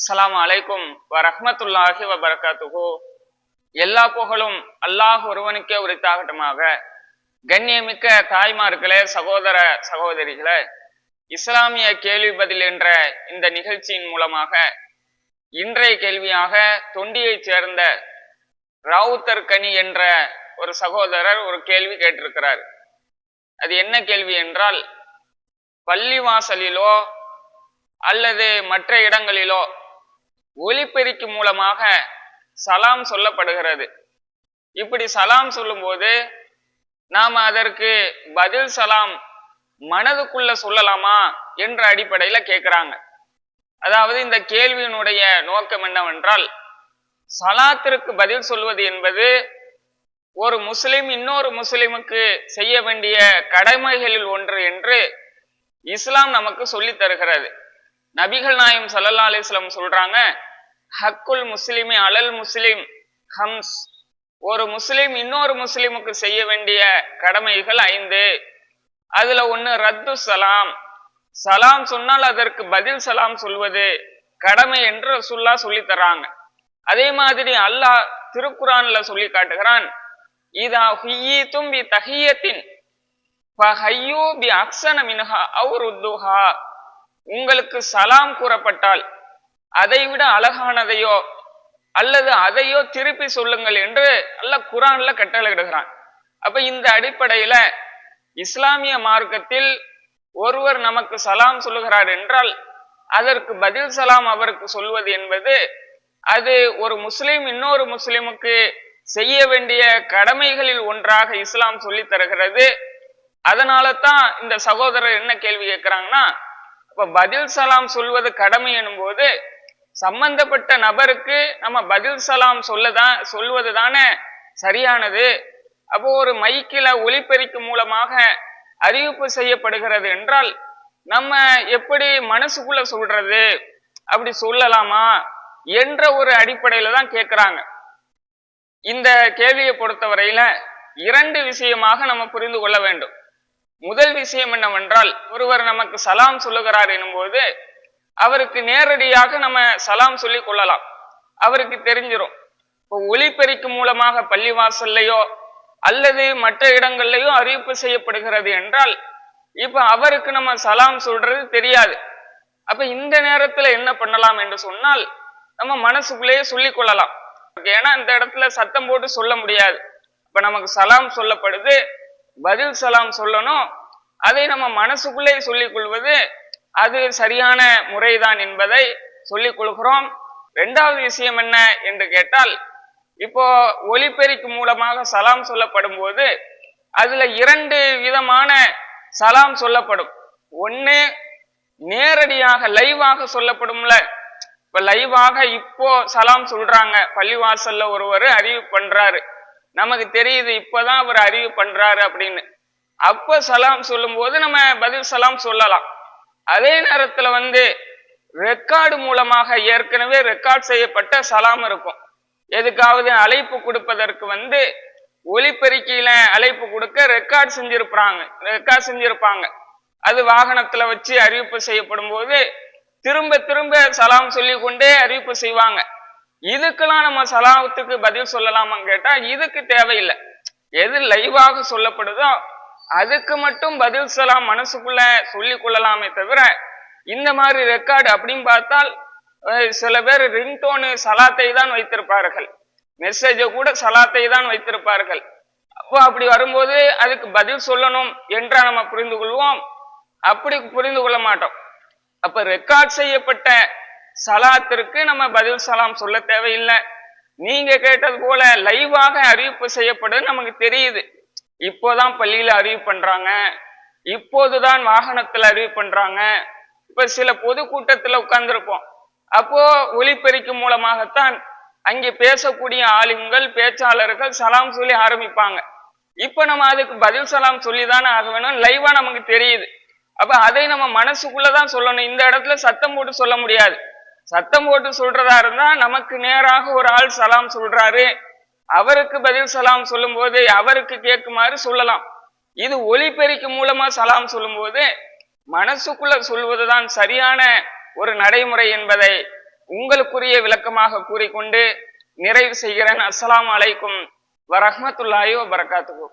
அஸ்லாம் அலைக்கும் வரஹ்மத்துல்லாஹி வபரகாத்துஹு. எல்லா புகழும் அல்லாஹ் ஒருவனுக்கே உரித்தாகட்டமாக. கண்ணியமிக்க தாய்மார்களே சகோதர சகோதரிகளே இஸ்லாமிய கேள்வி பதில் என்ற இந்த நிகழ்ச்சியின் மூலமாக இன்றைய கேள்வியாக தொண்டியைச் சேர்ந்த ராவுத்தர் கனி என்ற ஒரு சகோதரர் ஒரு கேள்வி கேட்டிருக்கிறார். அது என்ன கேள்வி என்றால் பள்ளிவாசலிலோ அல்லது மற்ற இடங்களிலோ ஒலிபெருக்கி மூலமாக சலாம் சொல்லப்படுகிறது. இப்படி சலாம் சொல்லும்போது நாம் அதற்கு பதில் சலாம் மனதுக்குள்ள சொல்லலாமா என்ற அடிப்படையில கேட்கிறாங்க அதாவது இந்த கேள்வியினுடைய நோக்கம் என்னவென்றால் சலாத்திற்கு பதில் சொல்வது என்பது ஒரு முஸ்லிம் இன்னொரு முஸ்லிமுக்கு செய்ய வேண்டிய கடமைகளில் ஒன்று என்று இஸ்லாம் நமக்கு சொல்லி தருகிறது. நபிகள் நாயம் சல்லல்லா அலிஸ்லம் சொல்றாங்க ஹக்குல் முஸ்லிமி அலல் முஸ்லிம் ஹம்ஸ். ஒரு முஸ்லிம் இன்னொரு முஸ்லிமுக்கு செய்ய வேண்டிய கடமைகள் ஐந்து. அதுல ஒண்ணு ரத்து சலாம். சலாம் சொன்னால் அதற்கு பதில் சலாம் சொல்வது கடமை என்று சொல்லா சொல்லி தர்றாங்க. அதே மாதிரி அல்லாஹ் திருக்குறான்ல சொல்லி காட்டுகிறான் இதா ஹுயி பி தஹியத்தின் பஹையூ பி அக்ஸன மின்ஹா அவுர் உத்துஹா உங்களுக்கு சலாம் கூறப்பட்டால் அதைவிட அழகானதையோ அல்லது அதையோ திருப்பி சொல்லுங்கள் என்று அல்ல குரான்ல கட்டளையிடுகிறான். அப்ப இந்த அடிப்படையில இஸ்லாமிய மார்க்கத்தில் ஒருவர் நமக்கு சலாம் சொல்லுகிறார் என்றால் அதற்கு பதில் சலாம் அவருக்கு சொல்வது என்பது அது ஒரு முஸ்லிம் இன்னொரு முஸ்லிமுக்கு செய்ய வேண்டிய கடமைகளில் ஒன்றாக இஸ்லாம் சொல்லி தருகிறது. அதனால தான் இந்த சகோதரர் என்ன கேள்வி கேட்கிறாங்கன்னா அப்ப பதில் சலாம் சொல்வது கடமை எனும் போது சம்பந்தப்பட்ட நபருக்கு நம்ம பதில் சலாம் சொல்லதான் சொல்வது தானே சரியானது. அப்போ ஒரு மைக்கில ஒளிப்பெருக்கு மூலமாக அறிவிப்பு செய்யப்படுகிறது என்றால் நம்ம எப்படி மனசுக்குள்ள சொல்றது அப்படி சொல்லலாமா என்ற ஒரு அடிப்படையில தான் கேட்கிறாங்க இந்த கேள்வியை பொறுத்தவரையில இரண்டு விஷயமாக நம்ம புரிந்து கொள்ள வேண்டும். முதல் விஷயம் என்னவென்றால் ஒருவர் நமக்கு சலாம் சொல்லுகிறார் எனும்போது அவருக்கு நேரடியாக நம்ம சலாம் சொல்லி கொள்ளலாம். அவருக்கு தெரிஞ்சிடும் இப்போ ஒளிப்பெருக்கு மூலமாக பள்ளிவாசல்லையோ அல்லது மற்ற இடங்கள்லையோ அறிவிப்பு செய்யப்படுகிறது என்றால் இப்ப அவருக்கு நம்ம சலாம் சொல்றது தெரியாது. அப்ப இந்த நேரத்துல என்ன பண்ணலாம் என்று சொன்னால் நம்ம மனசுக்குள்ளேயே சொல்லி கொள்ளலாம். ஏன்னா இந்த இடத்துல சத்தம் போட்டு சொல்ல முடியாது. இப்ப நமக்கு சலாம் சொல்லப்படுது பதில் சலாம் சொல்லணும். அதை நம்ம மனசுக்குள்ளே சொல்லிக் கொள்வது அது சரியான முறைதான் என்பதை சொல்லிக் கொள்கிறோம். ரெண்டாவது விஷயம் என்ன என்று கேட்டால் இப்போ ஒலிபெருக்கு மூலமாக சலாம் சொல்லப்படும் போது அதுல இரண்டு விதமான சலாம் சொல்லப்படும். ஒன்று நேரடியாக லைவாக சொல்லப்படும்ல. இப்ப லைவாக இப்போ சலாம் சொல்றாங்க. பள்ளிவாசல்ல ஒருவர் அறிவு பண்றாரு. நமக்கு தெரியுது இப்பதான் அவர் அறிவு பண்றாரு அப்படின்னு. அப்ப சலாம் சொல்லும் போது நம்ம பதில் சலாம் சொல்லலாம். அதே நேரத்துல வந்து ரெக்கார்டு மூலமாக ஏற்கனவே ரெக்கார்ட் செய்யப்பட்ட சலாம் இருக்கும். எதுக்காவது அழைப்பு கொடுப்பதற்கு வந்து ஒலிபெருக்கியில அழைப்பு கொடுக்க ரெக்கார்ட் செஞ்சிருப்பாங்க. ரெக்கார்ட் செஞ்சிருப்பாங்க. அது வாகனத்துல வச்சு அறிவிப்பு செய்யப்படும் போது திரும்ப திரும்ப சலாம் சொல்லி கொண்டே அறிவிப்பு செய்வாங்க. இதுக்கெல்லாம் நம்ம சலாவத்துக்கு பதில் சொல்லலாமான்னு கேட்டா இதுக்கு தேவையில்லை. எது லைவாக சொல்லப்படுதோ அதுக்கு மட்டும் பதில் சலாம் மனசுக்குள்ள சொல்லி கொள்ளலாமே தவிர இந்த மாதிரி ரெக்கார்டு அப்படின்னு பார்த்தால் சில பேர் ரிங்டோனு சலாத்தை தான் வைத்திருப்பார்கள். மெசேஜை கூட சலாத்தை தான் வைத்திருப்பார்கள். அப்போ அப்படி வரும்போது அதுக்கு பதில் சொல்லணும் என்றா நம்ம புரிந்து கொள்வோம்? அப்படி புரிந்து கொள்ள மாட்டோம். அப்ப ரெக்கார்ட் செய்யப்பட்ட சலாத்திற்கு நம்ம பதில் சலாம் சொல்ல தேவையில்லை. நீங்க கேட்டது போல லைவாக அறிவிப்பு செய்யப்படுது நமக்கு தெரியுது. இப்போதான் பள்ளியில அறிவு பண்றாங்க. இப்போதுதான் வாகனத்துல அறிவு பண்றாங்க. இப்ப சில பொதுக்கூட்டத்துல உட்கார்ந்துருப்போம். அப்போ ஒலிபெருக்கி மூலமாகத்தான் அங்கே பேசக்கூடிய ஆளுங்கள் பேச்சாளர்கள் சலாம் சொல்லி ஆரம்பிப்பாங்க. இப்ப நம்ம அதுக்கு பதில் சலாம் சொல்லி தானே ஆக வேணும் லைவா நமக்கு தெரியுது. அப்ப அதை நம்ம மனசுக்குள்ளதான் சொல்லணும். இந்த இடத்துல சத்தம் போட்டு சொல்ல முடியாது. சத்தம் போட்டு சொல்றதா இருந்தா நமக்கு நேராக ஒரு ஆள் சலாம் சொல்றாரு. அவருக்கு பதில் சலாம் சொல்லும் போது அவருக்கு கேட்குமாறு சொல்லலாம். இது ஒலிபெருக்கி மூலமா சலாம் சொல்லும் போது மனசுக்குள்ள சொல்வதுதான் சரியான ஒரு நடைமுறை என்பதை உங்களுக்குரிய விளக்கமாக கூறிக்கொண்டு நிறைவு செய்கிறேன். அஸ்லாம் அலைக்கும் வரஹமத்துல்லாயோ வபரகாத்துஹு.